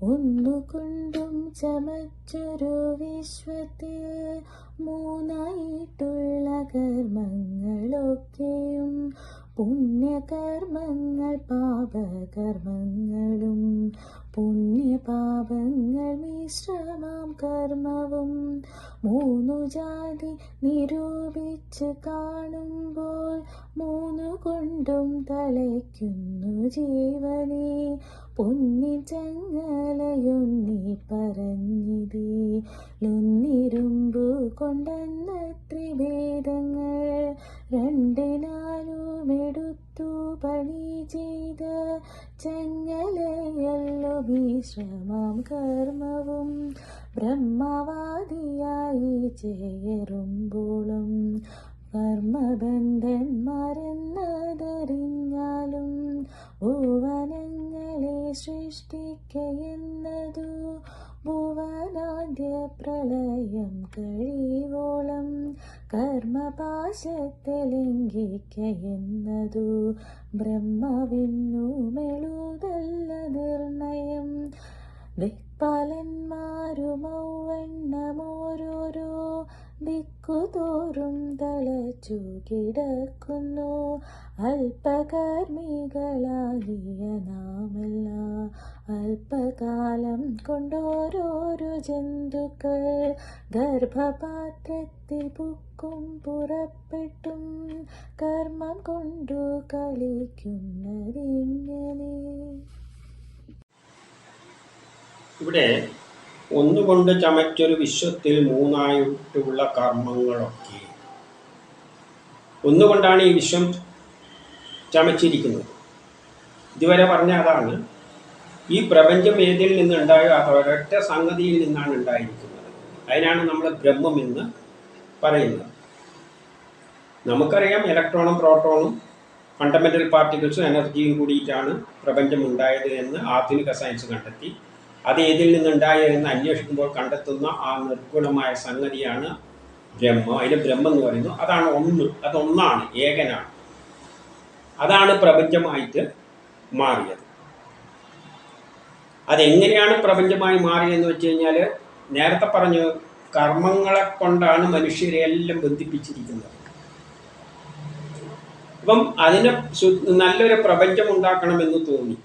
ഒന്നുകൊണ്ടും ചമച്ചൊരു വിശ്വത്തിൽ മൂന്നായിട്ടുള്ള കർമ്മങ്ങളൊക്കെയും പുണ്യകർമ്മങ്ങൾ പാപകർമ്മങ്ങളും പുണ്യപാപങ്ങൾ മിശ്രമാം കർമ്മവും മൂന്നു ജാതി നിരൂപിച്ച് കാണുമ്പോൾ മൂന്നു കൊണ്ടും തളയ്ക്കുന്നു ജീവനെ. പൊന്നി ചങ്ങലയൊന്നി പറഞ്ഞിതേ. ലൊന്നിരുമ്പു കൊണ്ടെന്ന ത്രിവേദങ്ങൾ രണ്ടിനാലും എടുത്തു പണി ചെയ്ത ചങ്ങലയല്ലോ വിശ്രമം കർമ്മവും ബ്രഹ്മവാദിയായി ചേരുമ്പോളും കർമ്മബന്ധന്മാരെന്നതറിഞ്ഞാലും സൃഷ്ടിക്കയെന്നതു ഭുവനാദ്യ പ്രളയം കഴിവോളം ബ്രഹ്മവിന്നു മെളുതല്ല നിർണയം ദിക്പാലന്മാരുമൗവണ്ണമോരോരോ ദിക്കുതോറും തലച്ചു കിടക്കുന്നു അല്പകർമ്മികളാകിയ നാമല്ല അല്പകാലം കൊണ്ടോരോരു ജന്തുക്കൾ ഗർഭപാത്രത്തിൽ പുക്കും പുറപ്പെട്ടും കർമ്മം കൊണ്ടു കളിക്കുന്നതിങ്ങനെ. ഇവിടെ ഒന്നുകൊണ്ട് ചമച്ചൊരു വിശ്വത്തിൽ മൂന്നായിട്ടുള്ള കർമ്മങ്ങളൊക്കെ. ഒന്നുകൊണ്ടാണ് ഈ വിശ്വം ചമച്ചിരിക്കുന്നത്. ഇതുവരെ പറഞ്ഞ അതാണ്. ഈ പ്രപഞ്ചം ഏതിൽ നിന്നുണ്ടായോ അത് ഒരൊറ്റ സംഗതിയിൽ നിന്നാണ് ഉണ്ടായിരിക്കുന്നത്. അതിനാണ് നമ്മൾ ബ്രഹ്മം എന്ന് പറയുന്നത്. നമുക്കറിയാം ഇലക്ട്രോണും പ്രോട്ടോണും ഫണ്ടമെന്റൽ പാർട്ടിക്കിൾസും എനർജിയും കൂടിയിട്ടാണ് പ്രപഞ്ചം ഉണ്ടായത് എന്ന് ആധുനിക സയൻസ് കണ്ടെത്തി. അത് ഏതിൽ നിന്നുണ്ടായോ എന്ന് അന്വേഷിക്കുമ്പോൾ കണ്ടെത്തുന്ന ആ നിർഗുണമായ സംഗതിയാണ് ബ്രഹ്മം. അതിന് ബ്രഹ്മം എന്ന് പറയുന്നു. അതാണ് ഒന്ന്. അതൊന്നാണ് ഏകനാണ്. അതാണ് പ്രപഞ്ചമായിട്ട് മാറിയത്. അതെങ്ങനെയാണ് പ്രപഞ്ചമായി മാറിയെന്ന് വെച്ച് കഴിഞ്ഞാൽ നേരത്തെ പറഞ്ഞു കർമ്മങ്ങളെ കൊണ്ടാണ് മനുഷ്യരെ എല്ലാം ബന്ധിപ്പിച്ചിരിക്കുന്നത്. അപ്പം അതിന് നല്ലൊരു പ്രപഞ്ചം ഉണ്ടാക്കണമെന്ന് തോന്നി.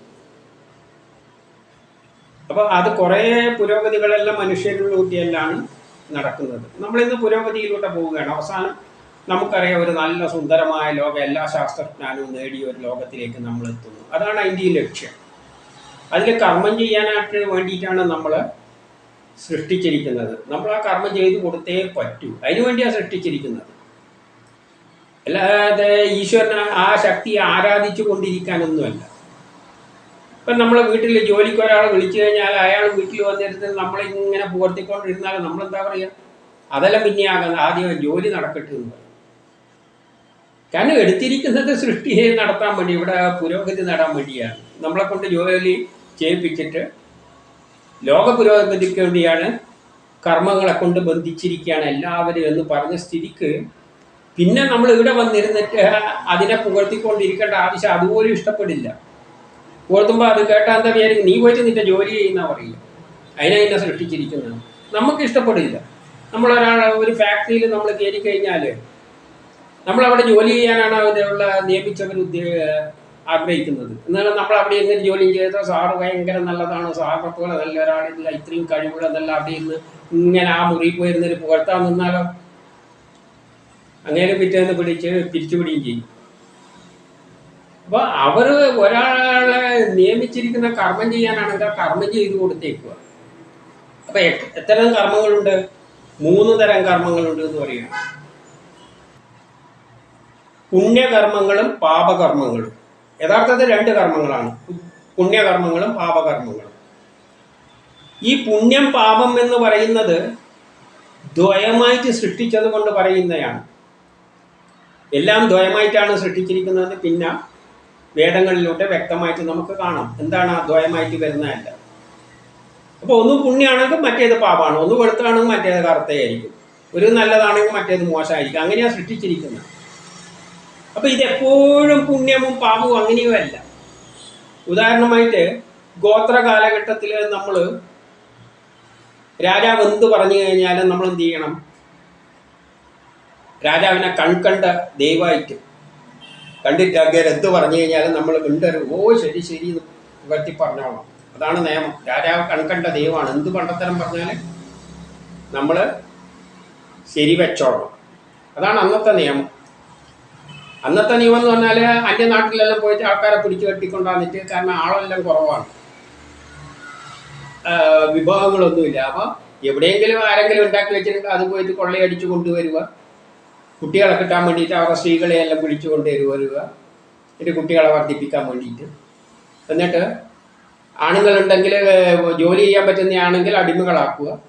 അപ്പോൾ അത് കുറേ പുരോഗതികളെല്ലാം മനുഷ്യരിലൂടെയെല്ലാം നടക്കുന്നത്. നമ്മളിന്ന് പുരോഗതിയിലൂടെ പോവുകയാണ്. അവസാനം നമുക്കറിയാം ഒരു നല്ല സുന്ദരമായ ലോകം എല്ലാ ശാസ്ത്രജ്ഞാനവും നേടിയ ഒരു ലോകത്തിലേക്ക് നമ്മൾ എത്തുന്നു. അതാണ് അതിന്റെ ലക്ഷ്യം. അതിൽ കർമ്മം ചെയ്യാനായിട്ട് വേണ്ടിയിട്ടാണ് നമ്മൾ സൃഷ്ടിച്ചിരിക്കുന്നത്. നമ്മൾ ആ കർമ്മം ചെയ്തു കൊടുത്തേ പറ്റൂ. അതിനു വേണ്ടിയാണ് സൃഷ്ടിച്ചിരിക്കുന്നത്. അല്ലാതെ ഈശ്വരനെ ആ ശക്തിയെ ആരാധിച്ചു കൊണ്ടിരിക്കാനൊന്നുമല്ല. ഇപ്പം നമ്മളെ വീട്ടിൽ ജോലിക്ക് ഒരാൾ വിളിച്ചു കഴിഞ്ഞാൽ അയാൾ വീട്ടിൽ വന്നിരുന്ന് നമ്മളിങ്ങനെ പുകർത്തിക്കൊണ്ടിരുന്നാൽ നമ്മളെന്താ പറയുക അതെല്ലാം പിന്നെ ആകുന്നത് ആദ്യം ജോലി നടക്കട്ടെ എന്ന് പറയും. കാരണം എടുത്തിരിക്കുന്നത് സൃഷ്ടിയെ നടത്താൻ വേണ്ടി ഇവിടെ പുരോഗതി നേടാൻ വേണ്ടിയാണ്. നമ്മളെ കൊണ്ട് ജോലി ചെയ്യിപ്പിച്ചിട്ട് ലോക പുരോഗതിക്ക് വേണ്ടിയാണ് കർമ്മങ്ങളെ കൊണ്ട് ബന്ധിച്ചിരിക്കുകയാണ് എല്ലാവരും എന്ന് പറഞ്ഞ സ്ഥിതിക്ക് പിന്നെ നമ്മൾ ഇവിടെ വന്നിരുന്നിട്ട് അതിനെ പുകഴ്ത്തിക്കൊണ്ടിരിക്കേണ്ട ആവശ്യം അതുപോലും ഇഷ്ടപ്പെടില്ല. പുകഴ്ത്തുമ്പോൾ അത് കേട്ടാൽ എന്താ വിചാരിക്കും നീ പോയിട്ട് നിന്റെ ജോലി ചെയ്യുന്ന പറയില്ല അതിനെ സൃഷ്ടിച്ചിരിക്കുന്നത് നമുക്ക് ഇഷ്ടപ്പെടില്ല. നമ്മളൊരാൾ ഒരു ഫാക്ടറിയിൽ നമ്മൾ കയറി കഴിഞ്ഞാൽ നമ്മളവിടെ ജോലി ചെയ്യാനാണ് അവരുള്ള നിയമിച്ചവർ ആഗ്രഹിക്കുന്നത്. എന്നാലും നമ്മൾ അവിടെ എങ്ങനെ ജോലി ചെയ്തോ സാറ് ഭയങ്കര നല്ലതാണ്? സാറിനെ നല്ല ഒരാളില്ല ഇത്രയും കഴിവുള്ളതല്ല അവിടെ ഇരുന്ന് ഇങ്ങനെ ആ മുറിയിൽ പോയിരുന്നൊരു പുകഴ്ത്താൻ നിന്നാലോ? അങ്ങനെ പിറ്റേന്ന് പിടിച്ച് പിരിച്ചുപിടിയും ചെയ്യും. അപ്പൊ അവർ ഒരാളെ നിയമിച്ചിരിക്കുന്ന കർമ്മം ചെയ്യാനാണെങ്കിൽ ആ കർമ്മം ചെയ്തു കൊടുത്തേക്കുക. അപ്പൊ എത്തരം കർമ്മങ്ങളുണ്ട്? മൂന്ന് തരം കർമ്മങ്ങളുണ്ട് എന്ന് പറയുക. പുണ്യകർമ്മങ്ങളും പാപകർമ്മങ്ങളും. യഥാർത്ഥത്തിൽ രണ്ട് കർമ്മങ്ങളാണ്. പുണ്യകർമ്മങ്ങളും പാപകർമ്മങ്ങളും. ഈ പുണ്യം പാപം എന്ന് പറയുന്നത് ദ്വയമായിട്ട് സൃഷ്ടിച്ചത് കൊണ്ട് പറയുന്നതാണ്. എല്ലാം ദ്വയമായിട്ടാണ് സൃഷ്ടിച്ചിരിക്കുന്നത്. പിന്നെ വേദങ്ങളിലൂടെ വ്യക്തമായിട്ട് നമുക്ക് കാണാം. എന്താണ് അദ്വയമായിട്ട് വരുന്ന വരുന്നതല്ല അപ്പോൾ ഒന്ന് പുണ്യമാണെങ്കിൽ മറ്റേത് പാപമാണ്. ഒന്ന് വെളുത്താണെങ്കിൽ മറ്റേത് കറുത്തയായിരിക്കും. ഒരു നല്ലതാണെങ്കിൽ മറ്റേത് മോശമായിരിക്കും. അങ്ങനെയാണ് സൃഷ്ടിച്ചിരിക്കുന്നത്. അപ്പോൾ ഇതെപ്പോഴും പുണ്യവും പാപവും അങ്ങനെയും അല്ല. ഉദാഹരണമായിട്ട് ഗോത്ര കാലഘട്ടത്തിൽ നമ്മൾ രാജാവ് എന്ത് പറഞ്ഞു കഴിഞ്ഞാലും നമ്മൾ എന്ത് ചെയ്യണം? രാജാവിനെ കൺകണ്ട ദൈവമായിട്ട് കണ്ടിട്ട് അങ്ങേര് എന്ത് പറഞ്ഞു കഴിഞ്ഞാലും നമ്മൾ കണ്ടൊരു ഓ ശരി ശരി എന്ന് വരുത്തി പറഞ്ഞോളാം. അതാണ് നിയമം. രാജാവ് കൺകണ്ട ദൈവമാണ്. എന്ത് പണ്ടത്തരം പറഞ്ഞാൽ നമ്മൾ ശരി വെച്ചോളണം. അതാണ് അന്നത്തെ നിയമം. അന്നത്തെ നിയമം എന്ന് പറഞ്ഞാൽ അന്യനാട്ടിലെല്ലാം പോയിട്ട് ആൾക്കാരെ പിടിച്ചു കെട്ടിക്കൊണ്ടാന്നിട്ട് കാരണം ആളെല്ലാം കുറവാണ്. വിഭവങ്ങളൊന്നുമില്ല. അപ്പം എവിടെയെങ്കിലും ആരെങ്കിലും ഉണ്ടാക്കി വെച്ചിട്ടുണ്ട് അത് പോയിട്ട് കൊള്ളയടിച്ച് കൊണ്ടുവരിക. കുട്ടികളെ കിട്ടാൻ വേണ്ടിയിട്ട് അവരുടെ സ്ത്രീകളെ എല്ലാം പിടിച്ചു കൊണ്ടുവരുക എന്നിട്ട് കുട്ടികളെ വർദ്ധിപ്പിക്കാൻ വേണ്ടിയിട്ട്. എന്നിട്ട് ആണുങ്ങളുണ്ടെങ്കിൽ ജോലി ചെയ്യാൻ പറ്റുന്നതാണെങ്കിൽ അടിമകളാക്കുക.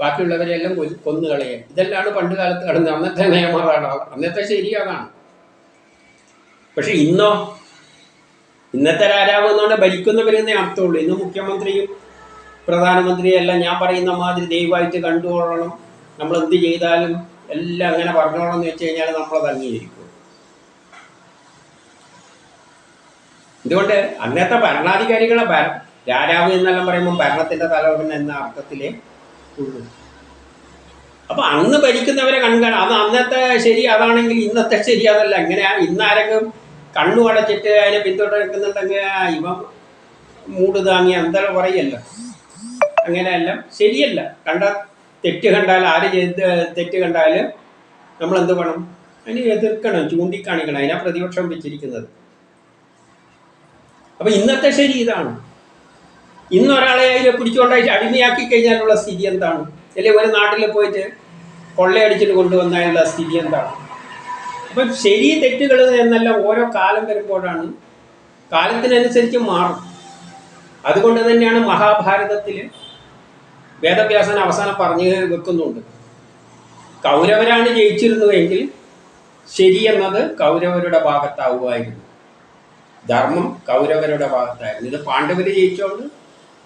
ബാക്കിയുള്ളവരെ എല്ലാം കൊന്നു കളയുക. ഇതെല്ലാമാണ് പണ്ട് കാലത്ത് കടന്നത് അന്നത്തെ നിയമങ്ങളാണ്. അന്നത്തെ ശരി അതാണ്. പക്ഷെ ഇന്നോ ഇന്നത്തെ രാജാവ് എന്നുകൊണ്ട് ഭരിക്കുന്നവരെന്നേ അർത്ഥമുള്ളൂ. ഇന്ന് മുഖ്യമന്ത്രിയും പ്രധാനമന്ത്രിയും എല്ലാം ഞാൻ പറയുന്ന മാതിരി ദയവായിട്ട് കണ്ടുകൊള്ളണം. നമ്മൾ എന്ത് ചെയ്താലും എല്ലാം അങ്ങനെ പറഞ്ഞോളെന്ന് വെച്ച് കഴിഞ്ഞാൽ നമ്മളത് അംഗീകരിക്കും. ഇതുകൊണ്ട് അന്നത്തെ ഭരണാധികാരികളെ ഭര രാജാവ് എന്നെല്ലാം പറയുമ്പോൾ ഭരണത്തിന്റെ തലവൻ എന്ന അർത്ഥത്തിലേ ഉള്ളൂ. അപ്പൊ അന്ന് ഭരിക്കുന്നവരെ കൺകാണ് അത് അന്നത്തെ ശരി അതാണെങ്കിൽ ഇന്നത്തെ ശരി അതല്ല. ഇങ്ങനെ ഇന്നാരെങ്കിലും കണ്ണു അടച്ചിട്ട് അതിനെ പിന്തുടരുന്നുണ്ടെങ്കിൽ ആ, ഇവ മൂട് താങ്ങി എന്തെല്ലാം പറയല്ലോ അങ്ങനെയല്ല ശരിയല്ല. കണ്ട തെറ്റ് കണ്ടാൽ ആര് ചെയ്ത് തെറ്റ് കണ്ടാൽ നമ്മൾ എന്ത് വേണം? അതിനെ എതിർക്കണം ചൂണ്ടിക്കാണിക്കണം. അതിനാ പ്രതിപക്ഷം വെച്ചിരിക്കുന്നത്. അപ്പൊ ഇന്നത്തെ ശരി ഇതാണ്. ഇന്ന് ഒരാളെ അതിനെ പിടിച്ചുകൊണ്ടായിട്ട് അടിമയാക്കി കഴിഞ്ഞാലുള്ള സ്ഥിതി എന്താണ്? അല്ലെങ്കിൽ ഒരു നാട്ടിൽ പോയിട്ട് കൊള്ളയടിച്ചിട്ട് കൊണ്ടുവന്നാലുള്ള സ്ഥിതി എന്താണ്? അപ്പം ശരി തെറ്റുകൾ എന്നല്ല ഓരോ കാലം വരുമ്പോഴാണ് കാലത്തിനനുസരിച്ച് മാറും. അതുകൊണ്ട് തന്നെയാണ് മഹാഭാരതത്തിൽ വേദവ്യാസൻ അവസാനം പറഞ്ഞു വെക്കുന്നുണ്ട്. കൗരവരാണ് ജയിച്ചിരുന്നുവെങ്കിൽ ശരി എന്നത് കൗരവരുടെ ഭാഗത്താവുമായിരുന്നു. ധർമ്മം കൗരവരുടെ ഭാഗത്തായിരുന്നു. ഇത് പാണ്ഡവർ ജയിച്ചോണ്ട്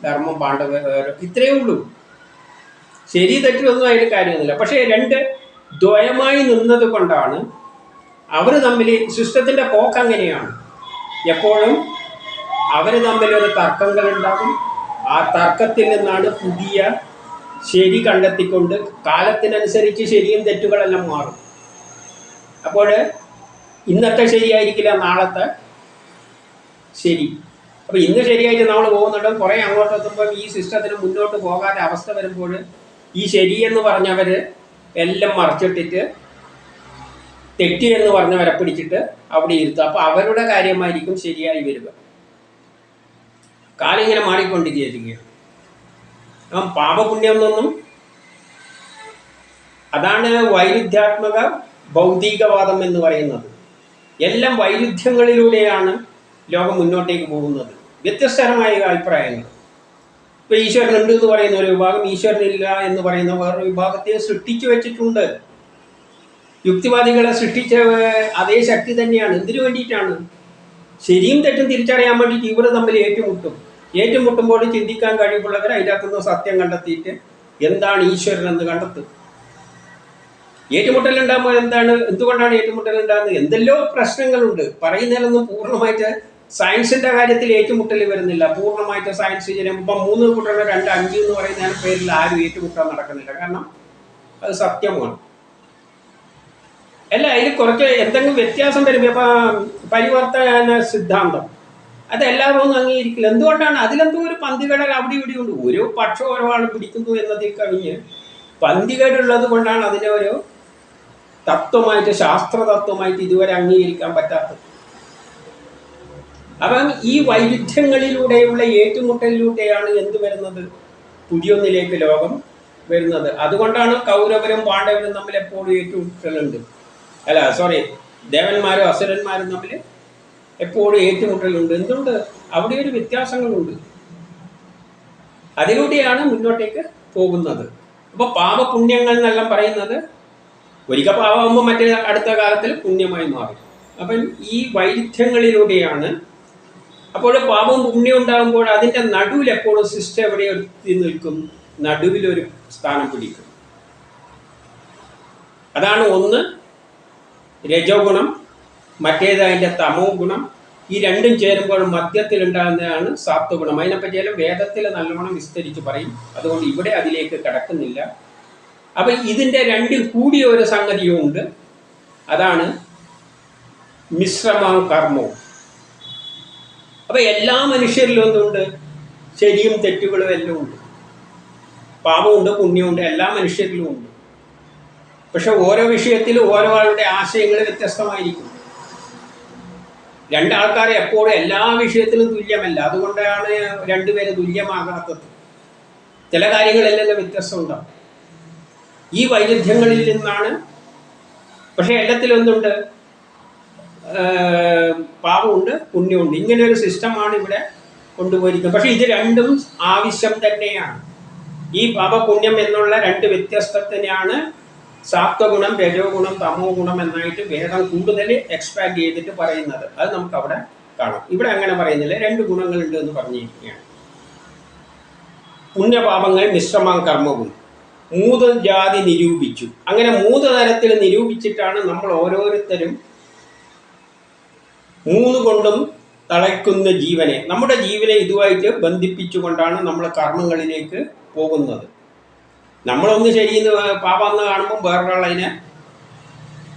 ധർമ്മം പാണ്ഡവർ ഇത്രയേ ഉള്ളൂ. ശരി തെറ്റൊന്നും അതിൽ കാര്യമൊന്നുമില്ല. പക്ഷേ രണ്ട് ദ്വയമായി നിന്നത് കൊണ്ടാണ് അവർ തമ്മിൽ സിസ്റ്റത്തിന്റെ പോക്ക് അങ്ങനെയാണ്. എപ്പോഴും അവർ തമ്മിലൊരു തർക്കങ്ങൾ ഉണ്ടാകും ആ തർക്കത്തിൽ നിന്നാണ് പുതിയ ശരി കണ്ടെത്തിക്കൊണ്ട് കാലത്തിനനുസരിച്ച് ശരിയും തെറ്റുകളെല്ലാം മാറും. അപ്പോൾ ഇന്നത്തെ ശരിയായിരിക്കില്ല നാളത്തെ ശരി. അപ്പോൾ ഇന്ന് ശരിയായിട്ട് നമ്മൾ പോകുന്നുണ്ട്? കുറേ അങ്ങോട്ട് എത്തുമ്പോൾ ഈ സിസ്റ്റത്തിന് മുന്നോട്ട് പോകാതെ അവസ്ഥ വരുമ്പോൾ ഈ ശരി എന്ന് പറഞ്ഞവർ എല്ലാം മറച്ചിട്ടിട്ട് തെറ്റ് എന്ന് പറഞ്ഞവരെ പിടിച്ചിട്ട് അവിടെ ഇരുത്തുക. അപ്പോൾ അവരുടെ കാര്യമായിരിക്കും ശരിയായി വരിക. കാലം ഇങ്ങനെ മാറിക്കൊണ്ടിരിക്കുകയാണ് അപ്പം പാപപുണ്യം എന്നൊന്നും അതാണ് വൈരുദ്ധ്യാത്മക ഭൗതികവാദം എന്ന് പറയുന്നത്. എല്ലാം വൈരുദ്ധ്യങ്ങളിലൂടെയാണ് ലോകം മുന്നോട്ടേക്ക് പോകുന്നത്. വ്യത്യസ്തരമായ അഭിപ്രായങ്ങൾ. ഇപ്പൊ ഈശ്വരൻ ഉണ്ട് എന്ന് പറയുന്ന ഒരു വിഭാഗം ഈശ്വരനില്ല എന്ന് പറയുന്ന വേറൊരു വിഭാഗത്തെ സൃഷ്ടിച്ചു വെച്ചിട്ടുണ്ട്. യുക്തിവാദികളെ സൃഷ്ടിച്ച അതേ ശക്തി തന്നെയാണ്. എന്തിനു വേണ്ടിയിട്ടാണ്? ശരിയും തെറ്റും തിരിച്ചറിയാൻ വേണ്ടി ഇവർ തമ്മിൽ ഏറ്റുമുട്ടും. ഏറ്റുമുട്ടുമ്പോൾ ചിന്തിക്കാൻ കഴിവുള്ളവർ അതിനകത്തുനിന്ന് സത്യം കണ്ടെത്തിയിട്ട് എന്താണ് ഈശ്വരൻ എന്ന് കണ്ടെത്തും. ഏറ്റുമുട്ടൽ ഉണ്ടാകുമ്പോൾ എന്താണ് എന്തുകൊണ്ടാണ് ഏറ്റുമുട്ടൽ ഉണ്ടാകുന്നത് എന്തെല്ലോ പ്രശ്നങ്ങളുണ്ട്. പറയുന്നതിലൊന്നും പൂർണമായിട്ട് സയൻസിന്റെ കാര്യത്തിൽ ഏറ്റുമുട്ടൽ വരുന്നില്ല. പൂർണമായിട്ട് സയൻസ് ചെയ്യുമ്പോൾ മൂന്ന് കൂട്ടരുടെ രണ്ട് അഞ്ച് എന്ന് പറയുന്ന പേരിൽ ആരും ഏറ്റുമുട്ടാൻ നടക്കുന്നില്ല. കാരണം അത് സത്യമാണ്. അല്ല അതിൽ കുറച്ച് എന്തെങ്കിലും വ്യത്യാസം വരുമ്പോൾ ഇപ്പം പരിവർത്തന സിദ്ധാന്തം. അത് എല്ലാവരും അംഗീകരിക്കില്ല. എന്തുകൊണ്ടാണ്? അതിലെന്തോ ഒരു പന്തികടൽ അവിടെ ഇവിടെ ഉണ്ട്. ഓരോ പക്ഷം ഓരോ ആൾ പിടിക്കുന്നു എന്നതിൽ കവിഞ്ഞ് പന്തികേടുള്ളത് കൊണ്ടാണ് അതിനെ ഒരു തത്വമായിട്ട് ശാസ്ത്ര തത്വമായിട്ട് ഇതുവരെ അംഗീകരിക്കാൻ പറ്റാത്തത്. അപ്പം ഈ വൈവിധ്യങ്ങളിലൂടെയുള്ള ഏറ്റുമുട്ടലിലൂടെയാണ് എന്ത് വരുന്നത്? പുതിയൊന്നിലേക്ക് ലോകം വരുന്നത്. അതുകൊണ്ടാണ് കൗരവരും പാണ്ഡവരും തമ്മിൽ എപ്പോഴും ഏറ്റുമുട്ടലുണ്ട്. അല്ല സോറി ദേവന്മാരും അസുരന്മാരും തമ്മിൽ എപ്പോഴും ഏറ്റുമുട്ടലുണ്ട്. എന്തുകൊണ്ട്? അവിടെ ഒരു വ്യത്യാസങ്ങളുണ്ട്. അതിലൂടെയാണ് മുന്നോട്ടേക്ക് പോകുന്നത്. അപ്പോൾ പാപപുണ്യങ്ങൾ എന്നെല്ലാം പറയുന്നത് ഒരിക്കൽ പാപമാകുമ്പോൾ മറ്റേ അടുത്ത കാലത്തിൽ പുണ്യമായി മാറും. അപ്പം ഈ വൈരുദ്ധ്യങ്ങളിലൂടെയാണ് അപ്പോൾ പാപവും പുണ്യം ഉണ്ടാകുമ്പോൾ അതിന്റെ നടുവിൽ എപ്പോഴും സിസ്റ്റം എവിടെ എത്തി നിൽക്കും? നടുവിലൊരു സ്ഥാനം പിടിക്കും. അതാണ് ഒന്ന് രജോ ഗുണം മറ്റേത് അതിന്റെ തമോ ഗുണം. ഈ രണ്ടും ചേരുമ്പോൾ മധ്യത്തിൽ ഉണ്ടാകുന്നതാണ് സാത്വഗുണം അതിനെപ്പറ്റിയാലും വേദത്തിൽ നല്ലോണം വിസ്തരിച്ച് പറയും. അതുകൊണ്ട് ഇവിടെ അതിലേക്ക് കടക്കുന്നില്ല. അപ്പം ഇതിന്റെ രണ്ടും കൂടിയ ഒരു സംഗതിയും ഉണ്ട്. അതാണ് മിശ്രമവും കർമ്മവും. അപ്പൊ എല്ലാ മനുഷ്യരിലും എന്തുണ്ട്? ശരിയും തെറ്റുകളും എല്ലാം ഉണ്ട്. പാപമുണ്ട് പുണ്യമുണ്ട് എല്ലാ മനുഷ്യരിലും ഉണ്ട്. പക്ഷെ ഓരോ വിഷയത്തിലും ഓരോ ആളുടെ ആശയങ്ങൾ വ്യത്യസ്തമായിരിക്കും. രണ്ടാൾക്കാരെ എപ്പോഴും എല്ലാ വിഷയത്തിലും തുല്യമല്ല. അതുകൊണ്ടാണ് രണ്ടുപേര് തുല്യമാകാത്തത്. ചില കാര്യങ്ങളെല്ലാം വ്യത്യസ്തമുണ്ടാവും ഈ വൈരുദ്ധ്യങ്ങളിൽ നിന്നാണ്. പക്ഷെ എല്ലാത്തിലും എന്തുണ്ട്? പാപമുണ്ട് പുണ്യമുണ്ട്. ഇങ്ങനെ ഒരു സിസ്റ്റമാണ് ഇവിടെ കൊണ്ടുപോയിരിക്കുന്നത്. പക്ഷെ ഇത് രണ്ടും ആവശ്യം തന്നെയാണ്. ഈ പാപപുണ്യം എന്നുള്ള രണ്ട് വ്യത്യസ്തത്തിനെയാണ് സാത്വഗുണം രജോ ഗുണം തമോ ഗുണം എന്നായിട്ട് വേദം കൂടുതൽ എക്സ്പാൻഡ് ചെയ്തിട്ട് പറയുന്നത്. അത് നമുക്ക് അവിടെ കാണാം. ഇവിടെ അങ്ങനെ പറയുന്നില്ല. രണ്ട് ഗുണങ്ങളുണ്ട് എന്ന് പറഞ്ഞിരിക്കുകയാണ്. പുണ്യപാപങ്ങൾ മിശ്രമം കർമ്മവും. മൂന്ന് ജാതി നിരൂപിച്ചു. അങ്ങനെ മൂന്ന് തരത്തിൽ നിരൂപിച്ചിട്ടാണ് നമ്മൾ ഓരോരുത്തരും മൂന്ന് കൊണ്ടും തളയ്ക്കുന്ന ജീവനെ. നമ്മുടെ ജീവനെ ഇതുമായിട്ട് ബന്ധിപ്പിച്ചുകൊണ്ടാണ് നമ്മൾ കർമ്മങ്ങളിലേക്ക് പോകുന്നത്. നമ്മളൊന്ന് ശരിയെന്ന് പാപമെന്ന് കാണുമ്പോൾ വേറൊരാളതിനെ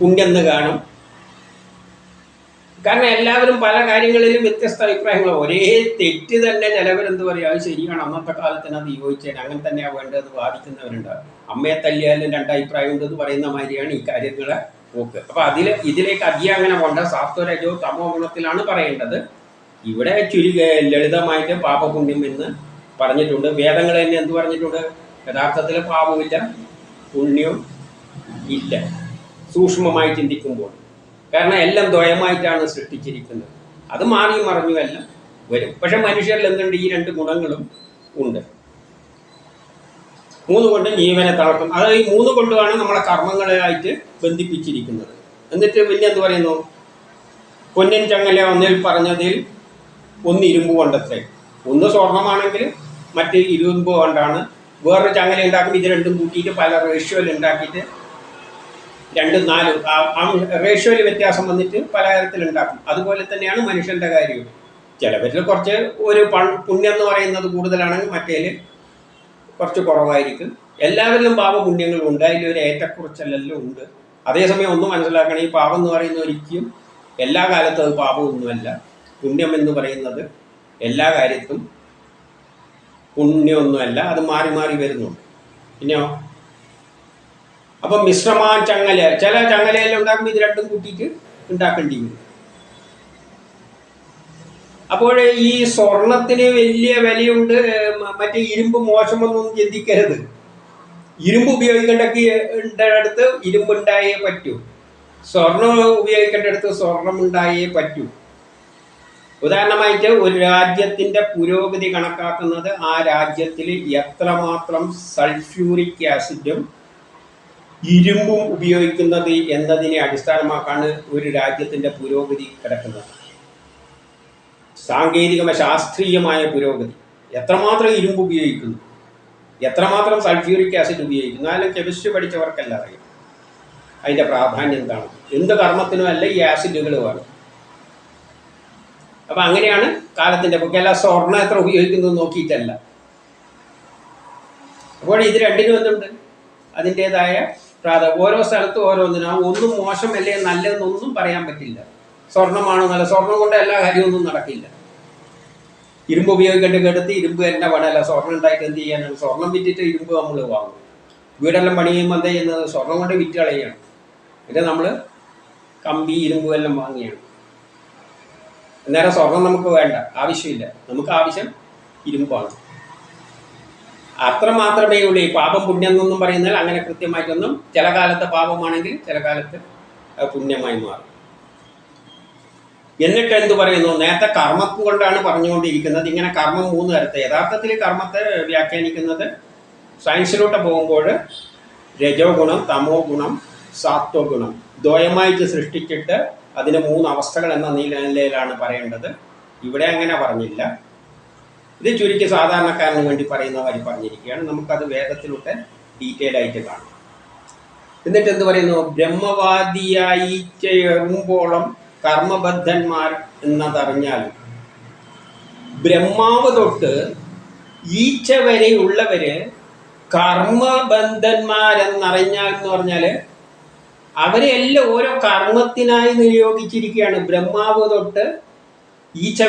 ഉണ്ടെന്ന് കാണും. കാരണം എല്ലാവരും പല കാര്യങ്ങളിലും വ്യത്യസ്ത അഭിപ്രായങ്ങൾ ഒരേ തെറ്റ് തന്നെ ചിലവരെന്ത് പറയും? അത് ശരിയാണ്. അന്നത്തെ കാലത്തിന് അത് യോജിച്ചാൽ അങ്ങനെ തന്നെയാണ് വേണ്ടതെന്ന് വാദിക്കുന്നവരുണ്ട് അമ്മയെ തല്ലിയാലും രണ്ടഭിപ്രായം ഉണ്ടെന്ന് പറയുന്ന മാതിരിയാണ് ഈ കാര്യങ്ങളെ പോക്ക് അപ്പോൾ അതിൽ ഇതിലേക്ക് അധികം അങ്ങനെ പോണ്ട. സാത്വരജോ തമോ ഗുണത്തിലാണ് പറയേണ്ടത്. ഇവിടെ ചുരുക ലളിതമായിട്ട് പാപപുണ്യം എന്ന് പറഞ്ഞിട്ടുണ്ട്. വേദങ്ങൾ തന്നെ എന്ത് പറഞ്ഞിട്ടുണ്ട്? യഥാർത്ഥത്തിൽ പാപമില്ല പുണ്യവും ഇല്ല. സൂക്ഷ്മമായി ചിന്തിക്കുമ്പോൾ. കാരണം എല്ലാം ദ്വയമായിട്ടാണ് സൃഷ്ടിച്ചിരിക്കുന്നത്. അത് മാറി മറിഞ്ഞു എല്ലാം വരും. പക്ഷെ മനുഷ്യരിൽ എന്തുണ്ട്? ഈ രണ്ട് ഗുണങ്ങളും ഉണ്ട്. മൂന്ന് കൊണ്ട് ജീവനെ തളർത്തും. അത് ഈ മൂന്ന് കൊണ്ടുമാണ് നമ്മളെ കർമ്മങ്ങളായിട്ട് ബന്ധിപ്പിച്ചിരിക്കുന്നത്. എന്നിട്ട് പിന്നെ എന്ത് പറയുന്നു? പൊന്നിൻ ചങ്ങല ഒന്നിൽ പറഞ്ഞതിൽ ഒന്ന് ഇരുമ്പ് കൊണ്ടത്രേ. ഒന്ന് സ്വർണമാണെങ്കിൽ മറ്റ് ഇരുമ്പ് കൊണ്ടാണ് വേറൊരു ചങ്ങല ഉണ്ടാക്കുമ്പോൾ ഇത് രണ്ടും കൂട്ടിയിട്ട് പല റേഷ്യോയിൽ ഉണ്ടാക്കിയിട്ട് രണ്ടും നാലും. റേഷ്യോയിൽ വ്യത്യാസം വന്നിട്ട് പലതരത്തിൽ ഉണ്ടാക്കും. അതുപോലെ തന്നെയാണ് മനുഷ്യന്റെ കാര്യവും. ചിലവരിൽ കുറച്ച് ഒരു പുണ്യം എന്ന് പറയുന്നത് കൂടുതലാണെങ്കിൽ മറ്റേൽ കുറച്ച് കുറവായിരിക്കും. എല്ലാവരിലും പാപപുണ്യങ്ങളും ഉണ്ട്. അതിൽ ഒരു ഏറ്റക്കുറച്ചിലെല്ലാം ഉണ്ട്. അതേസമയം ഒന്ന് മനസ്സിലാക്കണം ഈ പാപം എന്ന് പറയുന്ന ഒരിക്കലും എല്ലാ കാലത്തും അത് പാപമൊന്നുമല്ല. പുണ്യം എന്ന് പറയുന്നത് എല്ലാ കാര്യത്തും പുണ്യമൊന്നുമല്ല അത് മാറി മാറി വരുന്നുണ്ട്. പിന്നെയോ? അപ്പം മിശ്രമാ ചങ്ങല ചില ചങ്ങലയെല്ലാം ഉണ്ടാക്കുമ്പോൾ ഇത് രണ്ടും കൂട്ടിയിട്ട് ഉണ്ടാക്കേണ്ടി വരും അപ്പോൾ ഈ സ്വർണത്തിന് വലിയ വിലയുണ്ട് മറ്റേ ഇരുമ്പ് മോശമെന്നൊന്നും ചിന്തിക്കരുത്. ഇരുമ്പ് ഉപയോഗിക്കേണ്ട അടുത്ത് ഇരുമ്പ് ഉണ്ടായേ പറ്റൂ. സ്വർണം ഉപയോഗിക്കേണ്ട അടുത്ത് സ്വർണം ഉണ്ടായേ പറ്റൂ. ഉദാഹരണമായിട്ട് ഒരു രാജ്യത്തിന്റെ പുരോഗതി കണക്കാക്കുന്നത് ആ രാജ്യത്തിൽ എത്രമാത്രം സൾഫ്യൂറിക് ആസിഡും ഇരുമ്പും ഉപയോഗിക്കുന്നത് എന്നതിനെ അടിസ്ഥാനമാക്കാണ് ഒരു രാജ്യത്തിന്റെ പുരോഗതി കിടക്കുന്നത്. സാങ്കേതിക ശാസ്ത്രീയമായ പുരോഗതി. എത്രമാത്രം ഇരുമ്പ് ഉപയോഗിക്കുന്നു? എത്രമാത്രം സൾഫ്യൂറിക് ആസിഡ് ഉപയോഗിക്കുന്നു? അതിന് കെമിസ്ട്രി പഠിച്ചവർക്കല്ല അറിയാം. അതിന്റെ പ്രാധാന്യം എന്താണ്? എന്ത് കർമ്മത്തിനും അല്ല ഈ ആസിഡുകൾ വേണം അപ്പൊ അങ്ങനെയാണ് കാലത്തിന്റെ കേരള അല്ല സ്വർണം എത്ര ഉപയോഗിക്കുന്നത് നോക്കിയിട്ടല്ല. അപ്പോൾ ഇത് രണ്ടിനും എന്തുണ്ട്? അതിന്റെതായ പ്രാധ ഓരോ സ്ഥലത്തും ഓരോന്നിനും. ആ ഒന്നും മോശമല്ലേ നല്ലതെന്നൊന്നും പറയാൻ പറ്റില്ല. സ്വർണമാണോ നല്ല സ്വർണം കൊണ്ട് എല്ലാ കാര്യമൊന്നും നടക്കില്ല. ഇരുമ്പ് ഉപയോഗിക്കേണ്ട കേട്ടത്ത് ഇരുമ്പ് തന്നെ പണല്ല സ്വർണം ഉണ്ടായിട്ട് എന്ത് ചെയ്യാനാണ്? സ്വർണം വിറ്റിട്ട് ഇരുമ്പ് നമ്മൾ വാങ്ങും. വീടെല്ലാം പണി ചെയ്യുമ്പോൾ എന്താ ചെയ്യുന്നത്? സ്വർണം കൊണ്ട് വിറ്റ് കളയുകയാണ് എന്നിട്ട് നമ്മൾ കമ്പി ഇരുമ്പ് എല്ലാം വാങ്ങിയാണ് അന്നേരം സ്വർണം നമുക്ക് വേണ്ട ആവശ്യമില്ല. നമുക്ക് ആവശ്യം ഇരുമ്പാണ്. അത്ര മാത്രമേ ഉള്ളൂ ഈ പാപം പുണ്യം എന്നൊന്നും പറയുന്നാൽ അങ്ങനെ കൃത്യമായിട്ടൊന്നും ചില കാലത്ത് പാപമാണെങ്കിൽ ചില കാലത്ത് പുണ്യമായി മാറും. എന്നിട്ട് എന്ത് പറയുന്നു? നേരത്തെ കർമ്മം കൊണ്ടാണ് പറഞ്ഞുകൊണ്ടിരിക്കുന്നത്. ഇങ്ങനെ കർമ്മം മൂന്ന് തരത്തെ. യഥാർത്ഥത്തിൽ കർമ്മത്തെ വ്യാഖ്യാനിക്കുന്നത് സയൻസിലോട്ട് പോകുമ്പോൾ രജോ ഗുണം തമോ ഗുണം സാത്വ ഗുണം ദ്വയമായിട്ട് സൃഷ്ടിച്ചിട്ട് അതിന് മൂന്ന് അവസ്ഥകൾ എന്ന നിലയിലാണ് പറയേണ്ടത്. ഇവിടെ അങ്ങനെ പറഞ്ഞില്ല. ഇത് ചുരുക്കി സാധാരണക്കാരന് വേണ്ടി പറയുന്ന വരി പറഞ്ഞിരിക്കുകയാണ്. നമുക്കത് വേദത്തിലൂടെ ഡീറ്റെയിൽ ആയിട്ട് കാണാം. എന്നിട്ട് എന്ത് പറയുന്നു? ബ്രഹ്മവാദിയായി ചേരുമ്പോളം കർമ്മബദ്ധന്മാർ എന്നതറിഞ്ഞാൽ ബ്രഹ്മാവ് തൊട്ട് ഈച്ച വരെയുള്ളവര് കർമ്മബന്ധന്മാരെന്നറിഞ്ഞാൽ എന്ന് പറഞ്ഞാൽ അവരെ എല്ലാം ഓരോ കർമ്മത്തിനായി നിയോഗിച്ചിരിക്കുകയാണ്. ബ്രഹ്മാവ് തൊട്ട് ഈച്ച